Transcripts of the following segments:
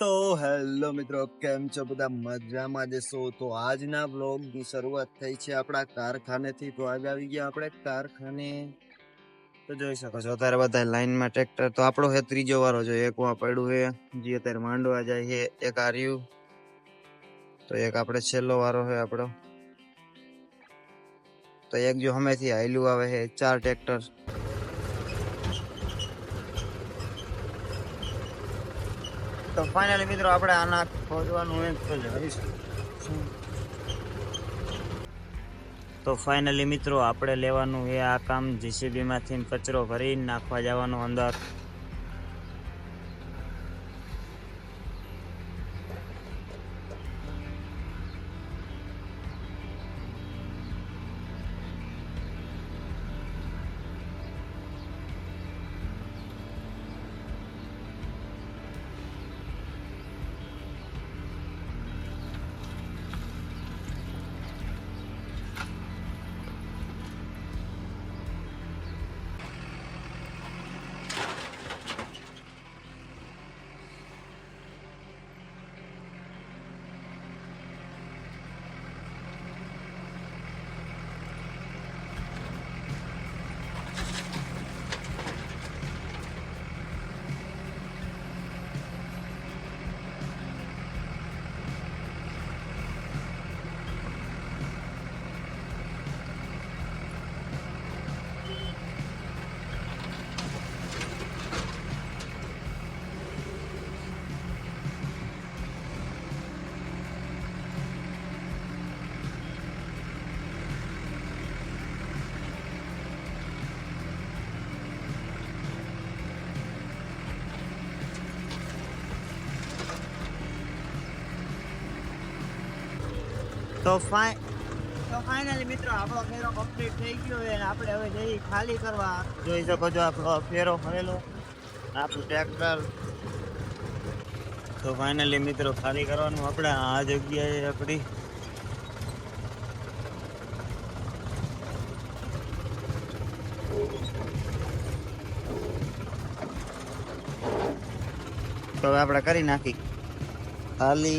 તો હેલો મિત્રો, કેમ છો? બધા મજામાં જશો તો આજના બ્લોગની શરૂઆત થઈ છે આપણા કારખાનેથી. તો આજે આવી ગયા આપણે કારખાને. તો જોઈ શકો છો, અત્યારે બધા લાઈનમાં ટ્રેક્ટર. તો આપણો હે ત્રીજો વારો જો, એક વા પડ્યું હે, જે અત્યારે માંડવા જાય છે એક આર્યું. તો એક આપણે છેલ્લો વારો હે આપણો. તો એક જો હમેથી હાયલું આવે છે ચાર ટ્રેક્ટર. તો ફાઇનલી મિત્રો આપણે આના ખોદવાનું એમ તો ફાઇનલી મિત્રો આપણે લેવાનું એ આ કામ જીસીબીમાંથી કચરો ભરી નાખવા જવાનું અંદર. તો ફાઈ તો ફાઇનલી મિત્રો આપણો ફેરો કમ્પ્લીટ થઈ ગયો અને આપણે હવે જઈ ખાલી કરવા. જોઈ શકો છો આપણો ફેરો ભરેલો આપણું ટ્રેક્ટર તો ફાઇનલી મિત્રો ખાલી કરવાનું આપણે આ જગ્યાએ આપણી. તો હવે આપણે કરી નાખી. ખાલી.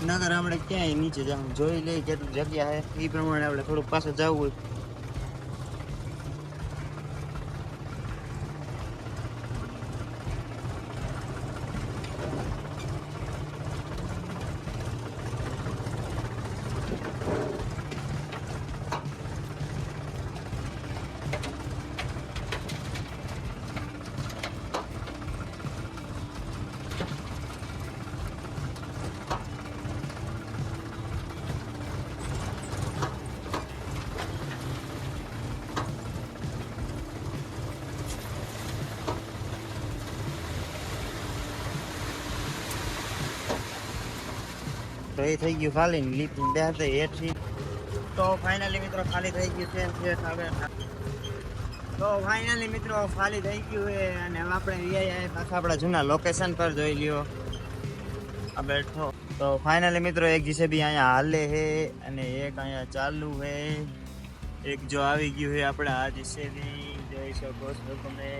નગર આપણે ક્યાંય નીચે જવાનું જોઈ લઈએ કેટલી જગ્યા છે એ પ્રમાણે આપણે થોડુંક પાછળ જવું હોય. તો એ થઈ ગયું ખાલી લીપ બે હાથે હેઠી તો ફાઇનલી મિત્રો ખાલી થઈ ગયું છે હવે તો ફાઇનલી મિત્રો ખાલી થઈ ગયું છે અને આપણે વીઆઈ પાછા આપણા જૂના લોકેશન પર જોઈ લ્યો. આ બેઠો. તો ફાઇનલી મિત્રો એક જીસીબી અહીંયા હાલે છે અને એક અહીંયા ચાલુ છે. એક જો આવી ગયું છે આપણે આ જીસીબી જોઈ શકો છો તમે.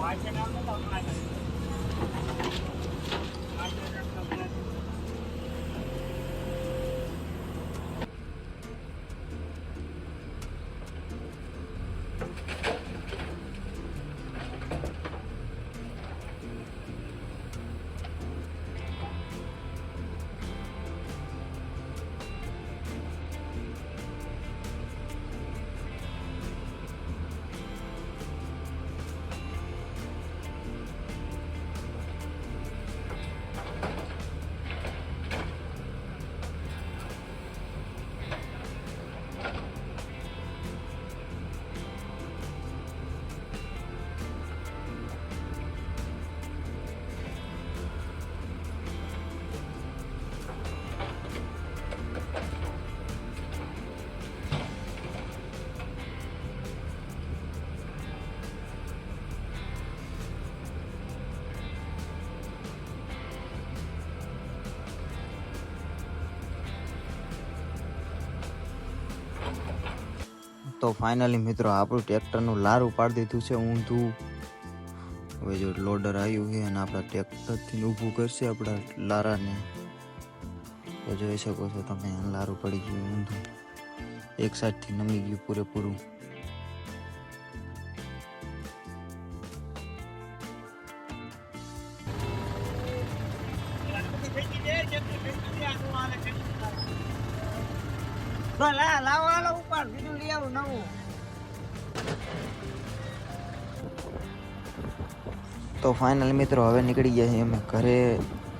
Why can't I તો ફાઇનલી મિત્રો આપણું ટ્રેક્ટરનું લારું પાડી દીધું છે ઊંધું. હવે જો લોડર આવ્યું છે અને આપણા ટ્રેક્ટરથી ઊભું કરશે આપણા લારાને. તો જોઈ શકો છો તમે લારું પડી ગયું ઊંધું. એક સાઈડથી નમી ગયું પૂરેપૂરું. તો ફાઇનલ મિત્રો, હવે નીકળી ગયા છીએ અમે ઘરે.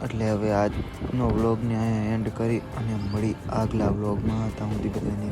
એટલે હવે આજનો વ્લોગને એન્ડ કરી અને મળી આગલા વ્લોગમાં હતા હું બધાને